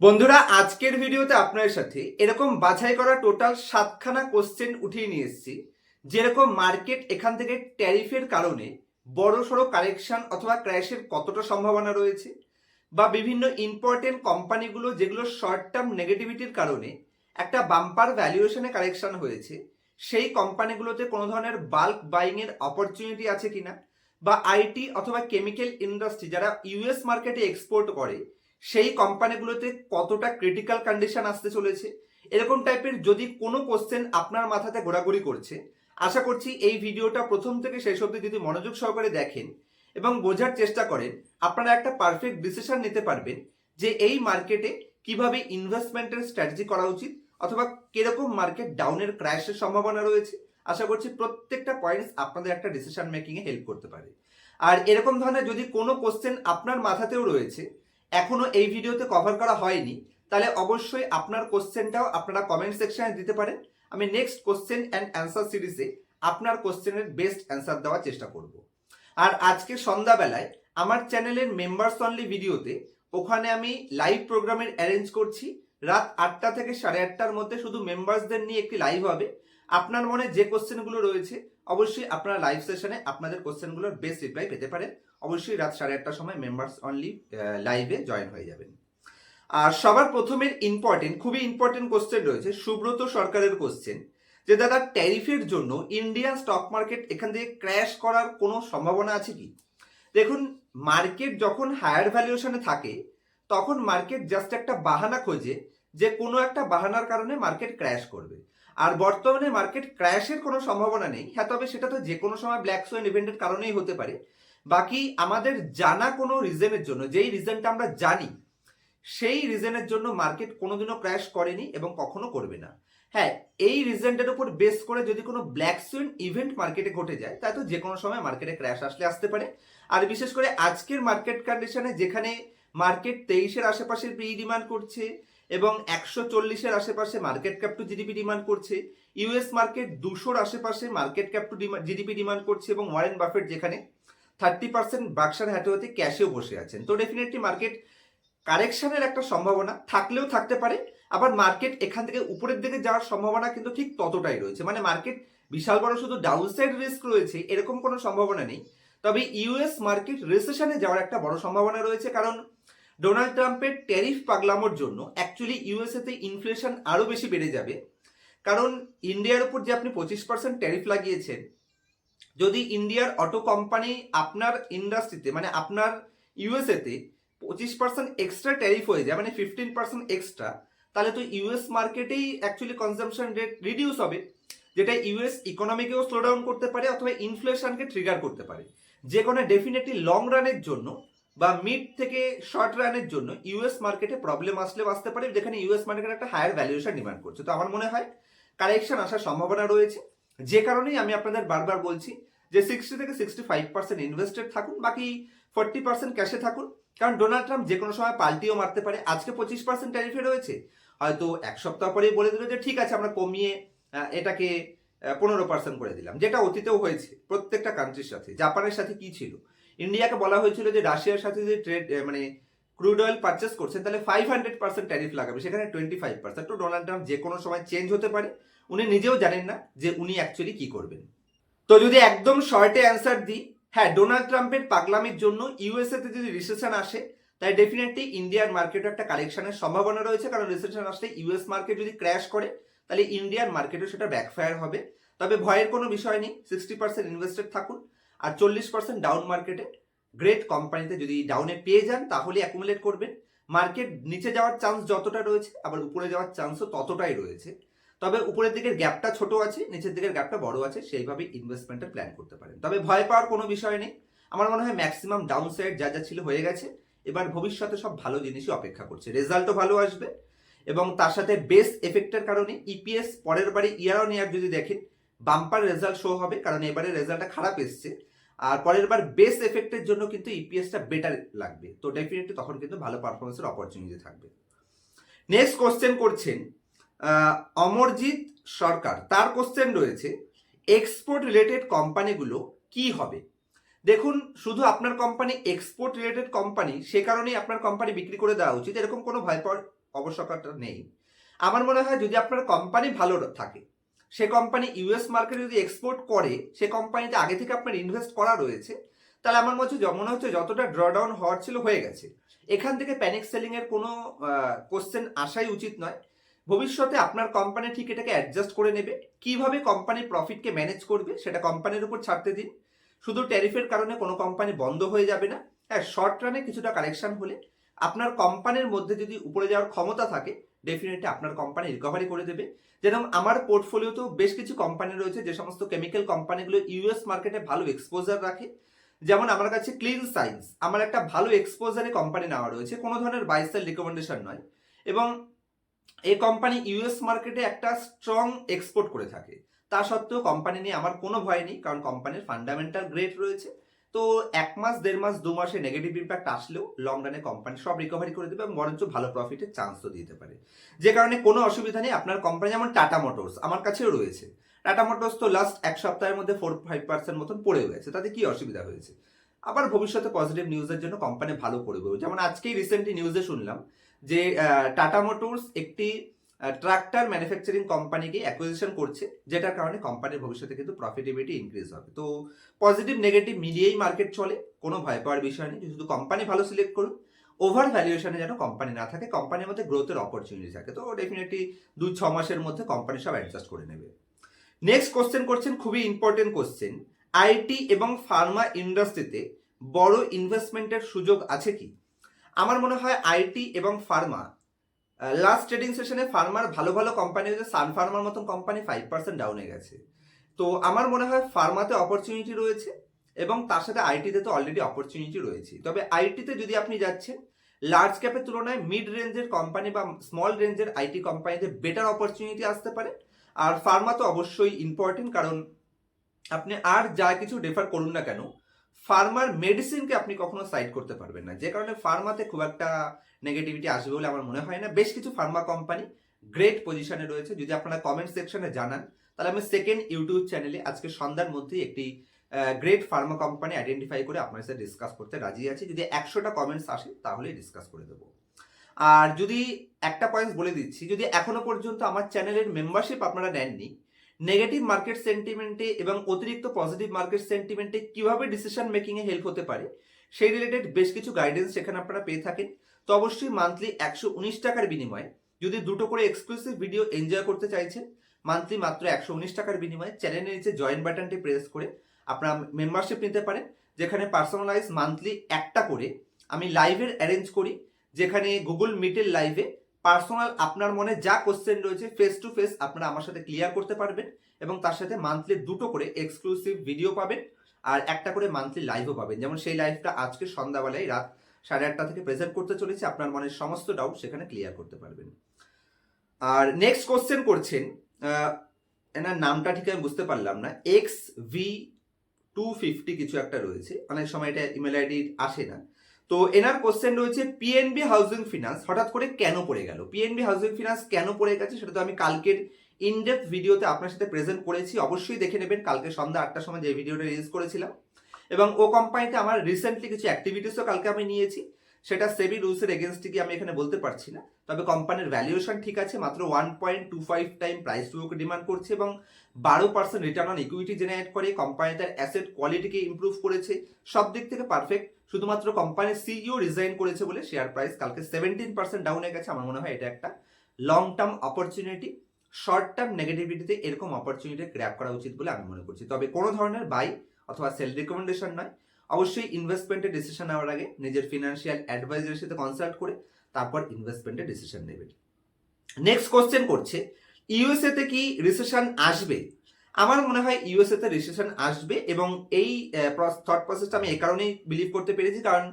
বন্ধুরা, আজকের ভিডিওতে আপনাদের সাথে এরকম বাছাই করা টোটাল সাতখানা কোশ্চেন উঠিয়ে নিয়ে এসেছি। যেরকম মার্কেট এখান থেকে ট্যারিফের কারণে বড় সড়ো কারেকশন অথবা ক্র্যাশের কতটা সম্ভাবনা রয়েছে বা বিভিন্ন ইম্পর্টেন্ট কোম্পানিগুলো যেগুলো শর্ট টার্ম নেগেটিভিটির কারণে একটা বাম্পার ভ্যালুয়েশনে কারেকশন হয়েছে, সেই কোম্পানিগুলোতে কোনো ধরনের বাল্ক বাইংয়ের অপরচুনিটি আছে কিনা বা আইটি অথবা কেমিক্যাল ইন্ডাস্ট্রি যারা ইউএস মার্কেটে এক্সপোর্ট করে সেই কোম্পানিগুলোতে কতটা ক্রিটিক্যাল কন্ডিশন আসতে চলেছে? এরকম টাইপের যদি কোনো কোশ্চেন আপনার মাথাতে ঘোরাঘুরি করছে, আশা করছি এই ভিডিওটা প্রথম থেকে শেষ অবধি যদি মনোযোগ সহকারে দেখেন এবং বোঝার চেষ্টা করেন, আপনারা একটা পারফেক্ট ডিসিশন নিতে পারবেন যে এই মার্কেটে কীভাবে ইনভেস্টমেন্টের স্ট্র্যাটেজি করা উচিত অথবা কীরকম মার্কেট ডাউনের ক্র্যাশের সম্ভাবনা রয়েছে। আশা করছি প্রত্যেকটা পয়েন্টস আপনাদের একটা ডিসিশন মেকিংয়ে হেল্প করতে পারে। আর এরকম ধরনের যদি কোনো কোশ্চেন আপনার মাথাতেও রয়েছে এখনও এই ভিডিওতে কভার করা হয়নি, তাহলে অবশ্যই আপনার কোশ্চেনটাও আপনারা কমেন্ট সেকশনে দিতে পারেন। আমি নেক্সট কোশ্চেন অ্যান্ড অ্যান্সার সিরিজে আপনার কোশ্চেনের বেস্ট অ্যান্সার দেওয়ার চেষ্টা করব। আর আজকে সন্ধ্যাবেলায় আমার চ্যানেলের মেম্বার্স অনলি ভিডিওতে ওখানে আমি লাইভ প্রোগ্রামের অ্যারেঞ্জ করছি। রাত আটটা থেকে সাড়ে আটটার মধ্যে শুধু মেম্বার্সদের নিয়ে একটি লাইভ হবে। আপনার মনে যে কোশ্চেনগুলো রয়েছে, অবশ্যই আপনারা লাইভ সেশনে আপনাদের কোশ্চেনগুলোর বেস্ট রিপ্লাই পেতে পারেন। অবশ্যই রাত সাড়ে আটটার সময় মেম্বার্স অনলি লাইভে জয়েন হয়ে যাবেন। আর সবার প্রথমের ইম্পর্টেন্ট খুবই ইম্পর্টেন্ট কোশ্চেন রয়েছে, সুব্রত সরকারের কোশ্চেন যে, দাদা ট্যারিফের জন্য ইন্ডিয়ান স্টক মার্কেট এখান থেকে ক্র্যাশ করার কোনো সম্ভাবনা আছে কি? দেখুন মার্কেট যখন হায়ার ভ্যালুয়েশনে থাকে, তখন মার্কেট জাস্ট একটা বাহানা খোঁজে যে, কোনো একটা বাহানার কারণে মার্কেট ক্র্যাশ করবে। আর বর্তমানে মার্কেট ক্র্যাশের কোনো সম্ভাবনা নেই। হ্যাঁ তবে সেটা তো যে কোনো সময় ব্ল্যাক সোয়েন ইভেন্টের কারণেই হতে পারে। বাকি আমাদের জানা কোনো রিজনের জন্য, যেই রিজনটা আমরা জানি, সেই রিজনের জন্য মার্কেট কোনোদিনও ক্র্যাশ করেনি এবং কখনো করবে না। হ্যাঁ এই রিজনটার উপর বেস করে যদি কোনো ব্ল্যাক সুইন ইভেন্ট মার্কেটে ঘটে যায় তা তো যে কোনো সময় মার্কেটে ক্র্যাশ আসলে আসতে পারে। আর বিশেষ করে আজকের মার্কেট কন্ডিশনে যেখানে মার্কেট তেইশের আশেপাশে পি ডিমান্ড করছে এবং একশো চল্লিশের আশেপাশে market cap to GDP demand করছে। ইউএস মার্কেট দুশোর আশেপাশে market cap to GDP demand করছে এবং ওয়ারেন বাফেট যেখানে থার্টি পার্সেন্ট বাক্সার হ্যাটোয়াতে ক্যাশেও বসে আছেন। তো ডেফিনেটলি মার্কেট কারেকশনের একটা সম্ভাবনা থাকলেও থাকতে পারে, আবার মার্কেট এখান থেকে উপরের দিকে যাওয়ার সম্ভাবনা কিন্তু ঠিক ততটাই রয়েছে। মানে মার্কেট বিশাল বড়, শুধু ডাউনসাইড রিস্ক রয়েছে, এরকম কোনো সম্ভাবনা নেই। তবে ইউএস মার্কেট রিসেশনে যাওয়ার একটা বড় সম্ভাবনা রয়েছে, কারণ ডোনাল্ড ট্রাম্পের ট্যারিফ পাগলামোর জন্য অ্যাকচুয়ালি ইউএসএতে ইনফ্লেশন আরও বেশি বেড়ে যাবে। কারণ ইন্ডিয়ার উপর যে আপনি পঁচিশ পার্সেন্ট ট্যারিফ লাগিয়েছেন, যদি ইন্ডিয়ার অটো কোম্পানি আপনার ইন্ডাস্ট্রিতে মানে আপনার ইউএসএতে পঁচিশ পার্সেন্ট এক্সট্রা ট্যারিফ হয়ে যায় মানে ফিফটিন পার্সেন্ট এক্সট্রা তাহলে তো ইউএস মার্কেটেই অ্যাকচুয়ালি কনজামশন রেট রিডিউস হবে, যেটা ইউএস ইকোনমিকেও স্লো ডাউন করতে পারে অথবা ইনফ্লেশনকে ট্রিগার করতে পারে। যে কোনো ডেফিনেটলি লং রানের জন্য বা মিড থেকে শর্ট রানের জন্য ইউএস মার্কেটে প্রবলেম আসলেও আসতে পারে, যেখানে ইউএস মার্কেট একটা হায়ার ভ্যালুয়েশন ডিমান্ড করছে। তো আমার মনে হয় কারেকশন আসার সম্ভাবনা রয়েছে। যে কারণেই আমি আপনাদের বারবার বলছি যে সিক্সটি থেকে সিক্সটি ফাইভ পার্সেন্ট ইনভেস্টেড থাকুন, বাকি ফোর্টি পার্সেন্ট ক্যাশে থাকুন। কারণ ডোনাল্ড ট্রাম্প যে কোনো সময় পাল্টিও মারতে পারে। আজকে পঁচিশ পার্সেন্ট ট্যারিফে রয়েছে। হয়তো এক সপ্তাহ পরেই বলে দিল যে, ঠিক আছে, আমরা কমিয়ে এটাকে পনেরো পার্সেন্ট করে দিলাম। যেটা অতীতেও হয়েছে প্রত্যেকটা কান্ট্রির সাথে। জাপানের সাথে কি ছিল? ইন্ডিয়াকে বলা হয়েছিল যে রাশিয়ার সাথে যে ট্রেড মানে ক্রুড অয়েল পারচেস করছেন তাহলে ফাইভ হান্ড্রেড পার্সেন্ট ট্যারিফ লাগাবে। সেখানে টোয়েন্টি ফাইভ পার্সেন্ট তো ডোনাল্ড ট্রাম্প যে কোনো সময় চেঞ্জ হতে পারে। উনি নিজেও জানেন না যে উনি অ্যাকচুয়ালি কি করবেন। তো যদি একদম শর্টে অ্যান্সার দিই হ্যাঁ ডোনাল্ড ট্রাম্পের পাগলামির জন্য ইউএসএ তে যদি রিসেশন আসে তাই ডেফিনেটলি ইন্ডিয়ার মার্কেটে একটা কালেকশনের সম্ভাবনা রয়েছে। কারণ রিসেশন আসলে ইউএস মার্কেট যদি ক্র্যাশ করে, তাহলে ইন্ডিয়ান মার্কেটে সেটা ব্যাকফায়ার হবে। তবে ভয়ের কোনো বিষয় নেই। সিক্সটি পার্সেন্ট ইনভেস্টেড থাকুন। আর চল্লিশ পার্সেন্ট ডাউন মার্কেটে গ্রেট কোম্পানিতে যদি ডাউনে পেয়ে যান তাহলে অ্যাকুমুলেট করবেন। মার্কেট নিচে যাওয়ার চান্স যতটা রয়েছে, আবার উপরে যাওয়ার চান্সও ততটাই রয়েছে। তবে উপরের দিকের গ্যাপটা ছোট আছে, নিচের দিকের গ্যাপটা বড় আছে, সেইভাবে ইনভেস্টমেন্টের প্ল্যান করতে পারেন। তবে ভয় পাওয়ার কোনো বিষয় নেই। আমার মনে হয় ম্যাক্সিমাম ডাউন সাইড যা যা ছিল হয়ে গেছে, এবার ভবিষ্যতে সব ভালো জিনিসই অপেক্ষা করছে। রেজাল্টও ভালো আসবে এবং তার সাথে বেস এফেক্টের কারণে ইপিএস পরের বারে ইয়ার অন ইয়ার যদি দেখেন বাম্পার রেজাল্ট শো হবে, কারণ এবারে রেজাল্টটা খারাপ এসছে। আর পরের বার বেস এফেক্টের জন্য কিন্তু ইপিএসটা বেটার লাগবে। তো ডেফিনেটলি তখন কিন্তু ভালো পারফরমেন্সের অপরচুনিটি থাকবে। নেক্সট কোশ্চেন করছেন অমরজিৎ সরকার। তার কোশ্চেন রয়েছে এক্সপোর্ট রিলেটেড কোম্পানিগুলো কি হবে? দেখুন, শুধু আপনার কোম্পানি এক্সপোর্ট রিলেটেড কোম্পানি সে কারণেই আপনার কোম্পানি বিক্রি করে দেওয়া উচিত। এরকম কোনো ভয় পাওয়ার আবশ্যকতা নেই। আমার মনে হয় যদি আপনার কোম্পানি ভালো থাকে সে কোম্পানি ইউএস মার্কেটে যদি এক্সপোর্ট করে, সে কোম্পানিতে আগে থেকে আপনার ইনভেস্ট করা রয়েছে, তাহলে আমার মনে হচ্ছে মনে হচ্ছে যতটা ড্রডাউন হওয়ার ছিল হয়ে গেছে। এখান থেকে প্যানিক সেলিং এর কোনো কোশ্চেন আসাই উচিত নয়। ভবিষ্যতে আপনার কোম্পানি ঠিক এটাকে অ্যাডজাস্ট করে নেবে। কীভাবে কোম্পানি প্রফিটকে ম্যানেজ করবে, সেটা কোম্পানির উপর ছাড়তে দিন। শুধু ট্যারিফের কারণে কোনো কোম্পানি বন্ধ হয়ে যাবে না। হ্যাঁ শর্ট রানে কিছুটা কালেকশন হলে আপনার কোম্পানির মধ্যে যদি উপরে যাওয়ার ক্ষমতা থাকে ডেফিনেটলি আপনার কোম্পানি রিকভারি করে দেবে। যেরকম আমার পোর্টফোলিওতেও বেশ কিছু কোম্পানি রয়েছে, যে সমস্ত কেমিক্যাল কোম্পানিগুলো ইউএস মার্কেটে ভালো এক্সপোজার রাখে। যেমন আমার কাছে ক্লিন সায়েন্স আমার একটা ভালো এক্সপোজারে কোম্পানি নেওয়া রয়েছে, কোনো ধরনের বাইসেল রিকমেন্ডেশন নয়। এবং এই কোম্পানি ইউএস মার্কেটে একটা স্ট্রং এক্সপোর্ট করে থাকে। তা সত্ত্বেও কোম্পানি নিয়ে আমার কোনো ভয় নেই, কারণ কোম্পানির ফান্ডামেন্টাল গ্রেট রয়েছে। তো এক মাস, দেড় মাস, দু মাসে নেগেটিভ ইম্প্যাক্ট আসলেও লং রানে কোম্পানি সব রিকভারি করে দেবে এবং বরঞ্চ ভালো প্রফিটের চান্স তো দিতে পারে। যে কারণে কোনো অসুবিধা নেই, আপনার কোম্পানি যেমন টাটা মোটরস আমার কাছেও রয়েছে। টাটা মোটরস তো লাস্ট এক সপ্তাহের মধ্যে ফোর ফাইভ পার্সেন্ট মতন পড়ে গেছে, তাতে কি অসুবিধা হয়েছে? আবার ভবিষ্যতে পজিটিভ নিউজের জন্য কোম্পানি ভালো করবে যেমন আজকেই রিসেন্টলি নিউজে শুনলাম যে টাটা মোটরস একটি ট্রাক্টর ম্যানুফ্যাকচারিং কোম্পানিকে অ্যাকুইজিশন করছে, যেটার কারণে কোম্পানির ভবিষ্যতে কিন্তু প্রফিটেবিলিটি ইনক্রিজ হবে। তো পজিটিভ নেগেটিভ মিলিয়েই মার্কেট চলে, কোনো ভয় পাওয়ার বিষয় নেই। শুধু কোম্পানি ভালো সিলেক্ট করুন ওভার ভ্যালুয়েশনে যেন কোম্পানি না থাকে কোম্পানির মধ্যে গ্রোথের অপরচুনিটি থাকে। তো ডেফিনেটলি দু ছ মাসের মধ্যে কোম্পানি সব অ্যাডজাস্ট করে নেবে। নেক্সট কোশ্চেন করছেন খুবই ইম্পর্টেন্ট কোশ্চেন আইটি এবং ফার্মা ইন্ডাস্ট্রিতে বড় ইনভেস্টমেন্টের সুযোগ আছে কি? আমার মনে হয় আইটি এবং ফার্মা লাস্ট ট্রেডিং সেশনে ফার্মার ভালো ভালো কোম্পানি হয়েছে সান ফার্মার মতন কোম্পানি ফাইভ পার্সেন্ট ডাউনে গেছে। তো আমার মনে হয় ফার্মাতে অপরচুনিটি রয়েছে এবং তার সাথে আইটিতে তো অলরেডি অপরচুনিটি রয়েছে। তবে আইটিতে যদি আপনি যাচ্ছেন লার্জ ক্যাপের তুলনায় মিড রেঞ্জের কোম্পানি বা স্মল রেঞ্জের আইটি কোম্পানিতে বেটার অপরচুনিটি আসতে পারে। আর ফার্মা তো অবশ্যই ইম্পর্টেন্ট কারণ আপনি আর যা কিছু ডেফার করুন না কেন ফার্মার মেডিসিনকে আপনি কখনো সাইড করতে পারবেন না। যে কারণে ফার্মাতে খুব একটা নেগেটিভিটি আসবে বলে আমার মনে হয় না। বেশ কিছু ফার্মা কোম্পানি গ্রেট পজিশনে রয়েছে। যদি আপনারা কমেন্ট সেকশনে জানান, তাহলে আমি সেকেন্ড ইউটিউব চ্যানেলে আজকে সন্ধ্যার মধ্যেই একটি গ্রেট ফার্মা কোম্পানি আইডেন্টিফাই করে আপনার সাথে ডিসকাস করতে রাজি আছি। যদি একশোটা কমেন্টস আসে তাহলে ডিসকাস করে দেবো। আর যদি একটা পয়েন্ট বলে দিচ্ছি, যদি এখনও পর্যন্ত আমার চ্যানেলের মেম্বারশিপ আপনারা নেননি নেগেটিভ মার্কেট সেন্টিমেন্টে এবং অতিরিক্ত পজিটিভ মার্কেট সেন্টিমেন্টে কীভাবে ডিসিশন মেকিংয়ে হেল্প হতে পারে, সেই রিলেটেড বেশ কিছু গাইডেন্স সেখানে আপনারা পেয়ে থাকেন। তো অবশ্যই মান্থলি একশো উনিশ টাকার বিনিময়ে যদি দুটো করে এক্সক্লুসিভ ভিডিও এনজয় করতে চাইছেন মান্থলি মাত্র একশো উনিশ টাকার বিনিময়ে চ্যানেলের নিচে জয়েন বাটনটি প্রেস করে আপনারা মেম্বারশিপ নিতে পারেন, যেখানে পার্সোনালাইজ মান্থলি একটা করে আমি লাইভের অ্যারেঞ্জ করি, যেখানে গুগল মিটের লাইভে পার্সোনাল আপনার মনে যা কোশ্চেন রয়েছে ফেস টু ফেস আপনারা আমার সাথে ক্লিয়ার করতে পারবেন এবং তার সাথে মান্থলি দুটো করে এক্সক্লুসিভ ভিডিও পাবেন আর একটা করে মান্থলি লাইভও পাবেন। যেমন সেই লাইভটা আজকে সন্ধ্যাবেলায় রাত সাড়ে আটটা থেকে প্রেজেন্ট করতে চলেছি, আপনার মনের সমস্ত ডাউট সেখানে ক্লিয়ার করতে পারবেন। আর নেক্সট কোশ্চেন করছেন এনার নামটা ঠিক আমি বুঝতে পারলাম না এক্স ভি টু ফিফটি কিছু একটা রয়েছে। অনেক সময় এটা ইমেল আইডি আসে না। তো এনার কোশ্চেন রয়েছে পিএনবি হাউজিং ফিনান্স হঠাৎ করে কেন পড়ে গেল? পিএনবি হাউজিং ফিনান্স কেন পড়ে গেছে সেটা তো আমি কালকের ইনডেপথ ভিডিওতে আপনার সাথে প্রেজেন্ট করেছি। অবশ্যই দেখে নেবেন, কালকে সন্ধ্যা আটটার সময় যে ভিডিওটা রিলিজ করেছিলাম। এবং ও কোম্পানিতে আমার রিসেন্টলি কিছু অ্যাক্টিভিটিসও কালকে আমি নিয়েছি। সেটা সেবি রুলসের এগেনস্টে কি আমি এখানে বলতে পারছি না। তবে কোম্পানির ভ্যালুয়েশন ঠিক আছে, মাত্র one point two five time price to demand করছে এবং বারো percent return on equity generate করে। কোম্পানি তার অ্যাসেট কোয়ালিটিকে ইম্প্রুভ করেছে। সব দিক থেকে পারফেক্ট শুধুমাত্র কোম্পানির সিইও রিজাইন করেছে বলে শেয়ার প্রাইস কালকে সেভেন্টিন পার্সেন্ট ডাউনে গেছে। আমার মনে হয় এটা একটা long term opportunity short term নেগেটিভিটিতে এরকম অপরচুনিটি গ্র্যাপ করা উচিত বলে আমি মনে করছি। তবে কোনো ধরনের বাই অথবা সেল রিকমেন্ডেশন নয়। অবশ্যই ইনভেস্টমেন্টের ডিসিশন নেওয়ার আগে নিজের ফিনান্সিয়াল অ্যাডভাইজারের সাথে কনসাল্ট করে তারপর ইনভেস্টমেন্টের ডিসিশন নেবেন। নেক্সট কোশ্চেন করছে ইউএসএ তে কি রিসেশন আসবে? আমার মনে হয় ইউএসএ তে রিসেশন আসবে এবং এই থট প্রসেসটা আমি এ কারণেই বিলিভ করতে পেরেছি। কারণ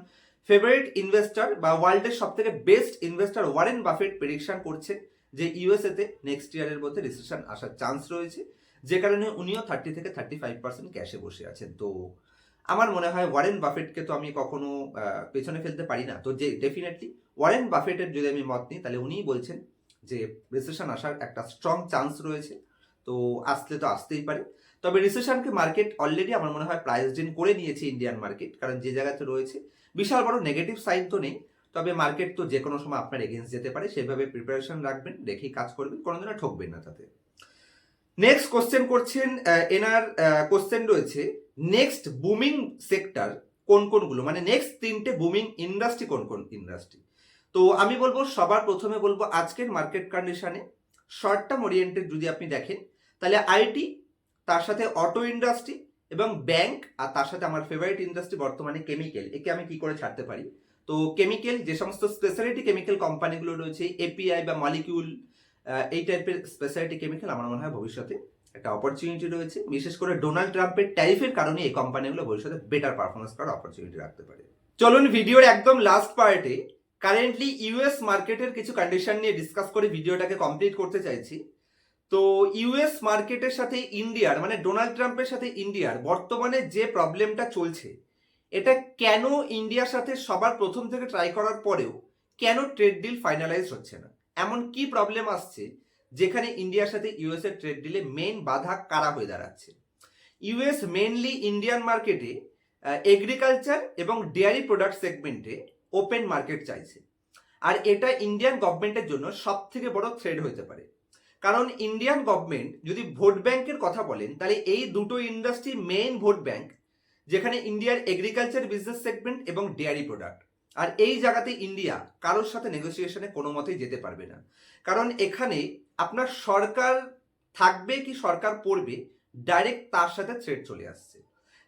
ফেভারিট ইনভেস্টর বা ওয়ার্ল্ডের সব থেকে best investor Warren Buffett prediction করছে যে ইউএসএ তে নেক্সট ইয়ারের মধ্যে রিসেশন আসার চান্স রয়েছে, যে কারণে উনিও থার্টি থেকে থার্টি ফাইভ পার্সেন্ট ক্যাশে বসে আছেন। তো আমার মনে হয় ওয়ারেন বাফেটকে তো আমি কখনো পেছনে ফেলতে পারি না। তো যে ডেফিনেটলি ওয়ারেন বাফেটের যদি আমি মত নিই, তাহলে উনিই বলছেন যে রিসেশন আসার একটা স্ট্রং চান্স রয়েছে। তো আসলে তো আসতেই পারে। তবে রিসেশনকে মার্কেট অলরেডি আমার মনে হয় প্রাইস ডিন করে নিয়েছে ইন্ডিয়ান মার্কেট কারণ যে জায়গাতে রয়েছে, বিশাল বড় নেগেটিভ সাইন তো নেই। তবে মার্কেট তো যে কোনো সময় আপনার এগেন্স্ট যেতে পারে, সেভাবে প্রিপারেশন রাখবেন, দেখেই কাজ করবেন কোনো কোনোদিনও ঠকবেন না তাতে। নেক্সট কোশ্চেন করছেন এনার কোশ্চেন রয়েছে নেক্সট বুমিং সেক্টর কোন কোনগুলো? মানে নেক্সট তিনটে বুমিং ইন্ডাস্ট্রি কোন কোন ইন্ডাস্ট্রি তো আমি বলব, সবার প্রথমে বলব, আজকের মার্কেট কন্ডিশনে শর্ট টার্ম ওরিয়েন্টেড যদি আপনি দেখেন তাহলে আইটি, তার সাথে অটো ইন্ডাস্ট্রি এবং ব্যাংক আর তার সাথে আমার ফেভারিট ইন্ডাস্ট্রি বর্তমানে কেমিক্যাল। একে আমি কি করে ছাড়তে পারি? তো কেমিক্যাল, যে সমস্ত স্পেশালিটি কেমিক্যাল কোম্পানিগুলো রয়েছে এপিআই বা মলিকিউল এই টাইপের স্পেশালিটি কেমিক্যাল আমার মনে হয় ভবিষ্যতে একটা অপরচুনিটি রয়েছে। বিশেষ করে ডোনাল্ড ট্রাম্পের ট্যারিফের কারণে এই কোম্পানিগুলো ভবিষ্যতে বেটার পারফরমেন্স করার অপরচুনিটি রাখতে পারে। চলুন ভিডিওর একদম লাস্ট পার্টে কারেন্টলি ইউএস মার্কেটের কিছু কন্ডিশন নিয়ে ডিসকাস করে ভিডিওটাকে কমপ্লিট করতে চাইছি। তো ইউএস মার্কেটের সাথে ইন্ডিয়ার মানে ডোনাল্ড ট্রাম্পের সাথে ইন্ডিয়ার বর্তমানে যে প্রবলেমটা চলছে, এটা কেন ইন্ডিয়ার সাথে সবার প্রথম থেকে ট্রাই করার পরেও কেন ট্রেড ডিল ফাইনালাইজ হচ্ছে না? এমন কি প্রবলেম আসছে যেখানে ইন্ডিয়ার সাথে ইউএস এর ট্রেড ডিলে মেইন বাধা কারা হয়ে দাঁড়াচ্ছে? ইউএস মেইনলি ইন্ডিয়ান মার্কেটে এগ্রিকালচার এবং ডেয়ারি প্রোডাক্ট সেগমেন্টে ওপেন মার্কেট চাইছে। আর এটা ইন্ডিয়ান গভর্নমেন্টের জন্য সব থেকে বড় থ্রেড হতে পারে। কারণ ইন্ডিয়ান গভর্নমেন্ট যদি ভোট ব্যাংকের কথা বলেন, তাহলে এই দুটো ইন্ডাস্ট্রি মেইন ভোট ব্যাংক, যেখানে ইন্ডিয়ার এগ্রিকালচার বিজনেস সেগমেন্ট এবং ডেয়ারি প্রোডাক্ট আর এই জায়গাতে ইন্ডিয়া কারোর সাথে নেগোসিয়েশনে কোনো মতেই যেতে পারবে না। কারণ এখানে আপনার সরকার থাকবে কি সরকার পড়বে ডাইরেক্ট তার সাথে থ্রেড চলে আসছে।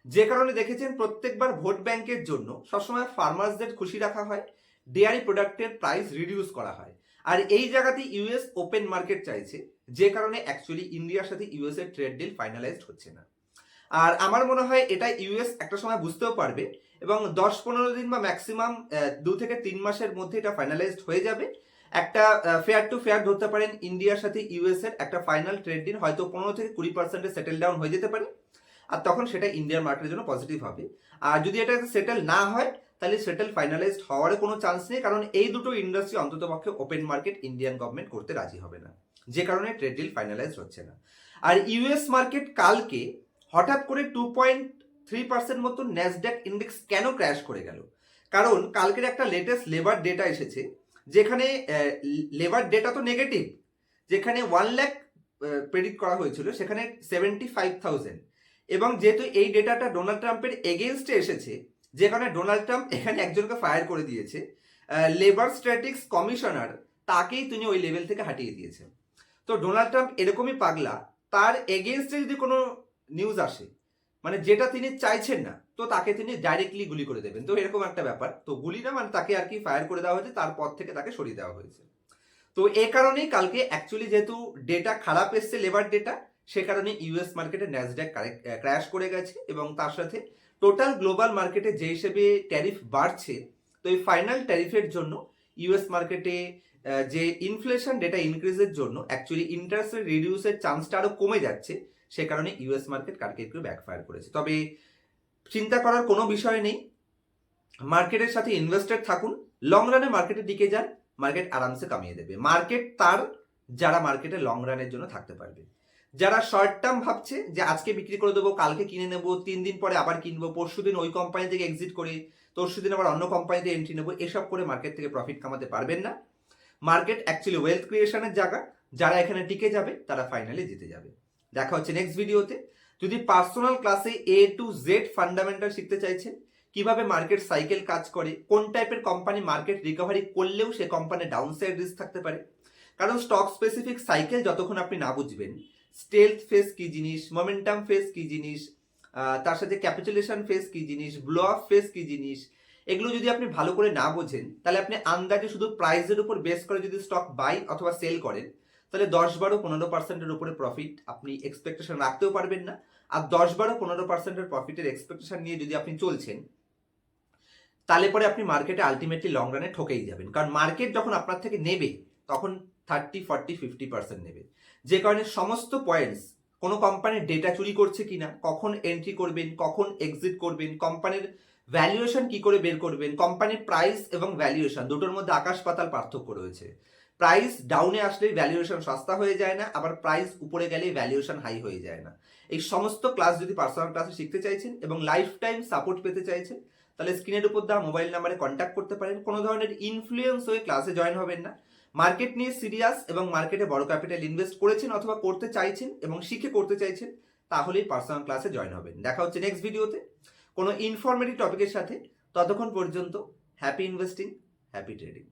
যে কারণে দেখেছেন প্রত্যেকবার ভোট ব্যাংকের জন্য সবসময় ফার্মার্সদের খুশি রাখা হয় ডেয়ারি প্রোডাক্টের প্রাইস রিডিউস করা হয়। আর এই জায়গাতে ইউএস ওপেন মার্কেট চাইছে, যে কারণে অ্যাকচুয়ালি ইন্ডিয়ার সাথে ইউএস এর ট্রেড ডিল ফাইনালাইজড হচ্ছে না। আর আমার মনে হয় এটা ইউএস একটা সময় বুঝতেও পারবে এবং দশ পনেরো দিন বা ম্যাক্সিমাম দু থেকে তিন মাসের মধ্যে এটা ফাইনালাইজড হয়ে যাবে। একটা ফেয়ার টু ফেয়ার ধরতে পারেন, ইন্ডিয়ার সাথে ইউএস এর একটা ফাইনাল ট্রেড ডিল হয়তো পনেরো থেকে কুড়ি পার্সেন্টে সেটেল ডাউন হয়ে যেতে পারে। আর তখন সেটা ইন্ডিয়ান মার্কেটের জন্য পজিটিভ হবে। আর যদি এটা সেটেল না হয় তাহলে সেটেল ফাইনালাইজড হওয়ারও কোনো চান্স নেই, কারণ এই দুটো ইন্ডাস্ট্রি অন্তত পক্ষে ওপেন মার্কেট ইন্ডিয়ান গভর্নমেন্ট করতে রাজি হবে না। যে কারণে ট্রেড ডিল ফাইনালাইজ হচ্ছে না। আর ইউএস মার্কেট কালকে হঠাৎ করে টু পয়েন্ট থ্রি পার্সেন্ট মতো ন্যাসড্যাক ইন্ডেক্স কেন ক্র্যাশ করে গেল? কারণ কালকের একটা লেটেস্ট লেবার ডেটা এসেছে, যেখানে লেবার ডেটা তো নেগেটিভ যেখানে ওয়ান ল্যাক প্রেডিক্ট করা হয়েছিল, সেখানে সেভেন্টি ফাইভ থাউজেন্ড এবং যেহেতু এই ডেটাটা ডোনাল্ড ট্রাম্পের এগেনস্টে এসেছে যেখানে ডোনাল্ড ট্রাম্প এখানে একজনকে ফায়ার করে দিয়েছে লেবার স্ট্র্যাটিক্স কমিশনার তাকেই তিনি ওই লেভেল থেকে হাঁটিয়ে দিয়েছেন। তো ডোনাল্ড ট্রাম্প এরকমই পাগলা, তার এগেনস্টে যদি কোনো নিউজ আসে মানে যেটা তিনি চাইছেন না, তো তাকে তিনি ডাইরেক্টলি গুলি করে দেবেন। তো এরকম একটা ব্যাপার। তো গুলি না মানে তাকে আর কি ফায়ার করে দেওয়া হয়েছে তারপর থেকে তাকে সরিয়ে দেওয়া হয়েছে। তো এ কারণেই কালকে অ্যাকচুয়ালি যেহেতু ডেটা খারাপ এসছে, লেবার ডেটা সে কারণে ইউএস মার্কেটে ন্যাসড্যাক ক্র্যাশ করে গেছে এবং তার সাথে টোটাল গ্লোবাল মার্কেটে যে হিসেবে ট্যারিফ বাড়ছে, তো এই ফাইনাল ট্যারিফের জন্য ইউএস মার্কেটে যে ইনফ্লেশন ডেটা ইনক্রিজের জন্য অ্যাকচুয়ালি ইন্টারেস্ট রেট রিডিউসের চান্সটা আরও কমে যাচ্ছে, সে কারণে ইউএস মার্কেট কালকে একটু ব্যাকফায়ার করেছে। তবে চিন্তা করার কোনো বিষয় নেই, মার্কেটের সাথে ইনভেস্টেড থাকুন লং রানে মার্কেটের দিকে যান, মার্কেট আরামসে কামিয়ে দেবে। মার্কেট তার, যারা মার্কেটে লং রানের জন্য থাকতে পারবে। যারা শর্ট টার্ম ভাবছে যে আজকে বিক্রি করে দেবো, কালকে কিনে নেব, তিন দিন পরে আবার কিনবো, পরশু দিন ওই কোম্পানি থেকে এক্সিট করে, তরশু দিন আবার অন্য কোম্পানিতে এন্ট্রি নেব, এসব করে মার্কেট থেকে প্রফিট কামাতে পারবেন না। মার্কেট অ্যাকচুয়ালি ওয়েলথ ক্রিয়েশনের জায়গা, যারা এখানে টিকে যাবে, তারা ফাইনালি জিতে যাবে। দেখা হচ্ছে নেক্সট ভিডিওতে যদি পার্সোনাল ক্লাসে এ টু জেড ফান্ডামেন্টাল শিখতে চাইছেন, কীভাবে মার্কেট সাইকেল কাজ করে, কোন টাইপের কোম্পানি মার্কেট রিকভারি করলেও সে কোম্পানি ডাউন সাইড রিস্ক থাকতে পারে, কারণ স্টক স্পেসিফিক সাইকেল যতক্ষণ আপনি না বুঝবেন স্টেলথ ফেস কি জিনিস মোমেন্টাম ফেস কি জিনিস তার সাথে ক্যাপিটালেশন ফেস কি জিনিস ব্লো আপ ফেস কি জিনিস, এগুলো যদি আপনি ভালো করে না বোঝেন, তাহলে আপনি আন্দাজে শুধু প্রাইসের উপর বেস করে যদি স্টক বাই অথবা সেল করেন, তাহলে দশ বারো পনেরো পার্সেন্টের উপরে প্রফিট আপনি এক্সপেকটেশন রাখতেও পারবেন না, আর দশ বারো পনেরো পার্সেন্টের প্রফিটের এক্সপেকটেশন নিয়ে যদি আপনি চলছেন, তাহলে পরে আপনি মার্কেটে আলটিমেটলি লং রানে ঠকেই যাবেন। কারণ মার্কেট যখন আপনার থেকে নেবে, তখন থার্টি ফর্টি ফিফটি পার্সেন্ট নেবে। যে কারণে সমস্ত পয়েন্টস কোনো কোম্পানির ডেটা চুরি করছে কিনা, কখন এন্ট্রি করবেন, কখন এক্সিট করবেন কোম্পানির ভ্যালুয়েশন কি করে বের করবেন কোম্পানির প্রাইস এবং ভ্যালুয়েশন দুটোর মধ্যে আকাশ পাতাল পার্থক্য রয়েছে। প্রাইস ডাউনে আসলেই ভ্যালুয়েশন সস্তা হয়ে যায় না, আবার প্রাইস উপরে গেলেই ভ্যালুয়েশন হাই হয়ে যায় না। এই সমস্ত ক্লাস যদি পার্সোনাল ক্লাসে শিখতে চাইছেন এবং লাইফ টাইম সাপোর্ট পেতে চাইছেন, তাহলে স্ক্রিনের উপর দেওয়া মোবাইল নাম্বারে কন্ট্যাক্ট করতে পারেন। কোনো ধরনের ইনফ্লুয়েন্স হয়ে ক্লাসে জয়েন হবেন না। মার্কেট নিয়ে সিরিয়াস এবং মার্কেটে বড় ক্যাপিটাল ইনভেস্ট করেছেন অথবা করতে চাইছেন এবং শিখে করতে চাইছেন, তাহলেই পার্সোনাল ক্লাসে জয়েন হবেন। দেখা হচ্ছে নেক্সট ভিডিওতে কোনো ইনফরমেটিভ টপিকের সাথে ততক্ষণ পর্যন্ত হ্যাপি ইনভেস্টিং হ্যাপি ট্রেডিং